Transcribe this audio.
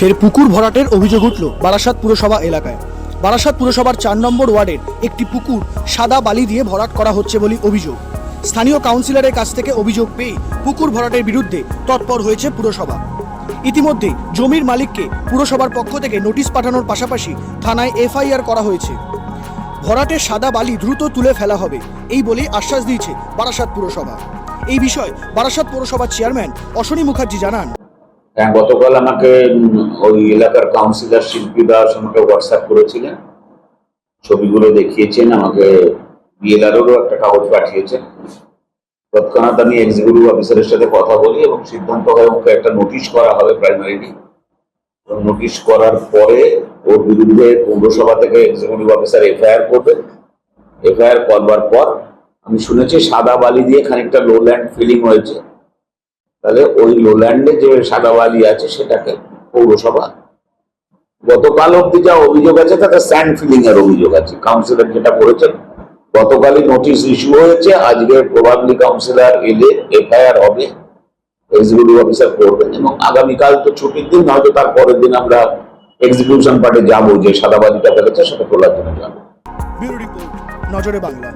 ফের পুকুর ভরাটের অভিযোগ উঠল বারাসাত পুরসভা এলাকায়। বারাসাত পুরসভার চার নম্বর ওয়ার্ডের একটি পুকুর সাদা বালি দিয়ে ভরাট করা হচ্ছে বলে অভিযোগ। স্থানীয় কাউন্সিলরের কাছ থেকে অভিযোগ পেয়ে পুকুর ভরাটের বিরুদ্ধে তৎপর হয়েছে পুরসভা। ইতিমধ্যে জমির মালিককে পুরসভার পক্ষ থেকে নোটিশ পাঠানোর পাশাপাশি থানায় এফআইআর করা হয়েছে। ভরাটের সাদা বালি দ্রুত তুলে ফেলা হবে, এই বলেই আশ্বাস দিয়েছে বারাসাত পুরসভা। এই বিষয়ে বারাসাত পুরসভার চেয়ারম্যান অশ্বনী মুখার্জি জানান। হ্যাঁ গতকাল আমাকে ওই এলাকার কাউন্সিলর শিল্পী দাস আমাকে হোয়াটসঅ্যাপ করেছিলেন। ছবিগুলো দেখিয়েছেন, আমাকে বিএলআরও একটা কাগজ পাঠিয়েছেন। তৎক্ষণাৎ আমি এক্সিকিউটিভ অফিসারের সাথে কথা বলি এবং সিদ্ধান্ত হয়, ওকে একটা নোটিশ করা হবে প্রাইমারিলি নোটিশ করার পরে ওর বিরুদ্ধে পৌরসভা থেকে এক্সিকিউটিভ অফিসার এফআইআর করবে। এফআইআর করবার পর আমি শুনেছি সাদা বালি দিয়ে খানিকটা লো ল্যান্ড ফিলিং হয়েছে। তাহলে ওই লোল্যান্ডে যে সাদাবালি আছে, সেটাকে পৌরসভা গতকাল অব্দি যা অভিযোগ আছে, তাতে স্যান্ড ফিলিং এর অভিযোগ আছে। কাউন্সিলর যেটা করেছেন, গতকালই নোটিশ ইস্যু হয়েছে। আজকে প্রবাবলি কাউন্সিলর এলে এফআইআর হবে এক্সিকিউটিভ অফিসার করবেন এবং আগামীকাল তো ছুটির দিন হয়তো তার পরের দিন আমরা এক্সিকিউশন পার্টে যাব, যে সাদাবালিটা ফেলেছে সেটা তোলার জন্য যাব। নজরে বাংলা।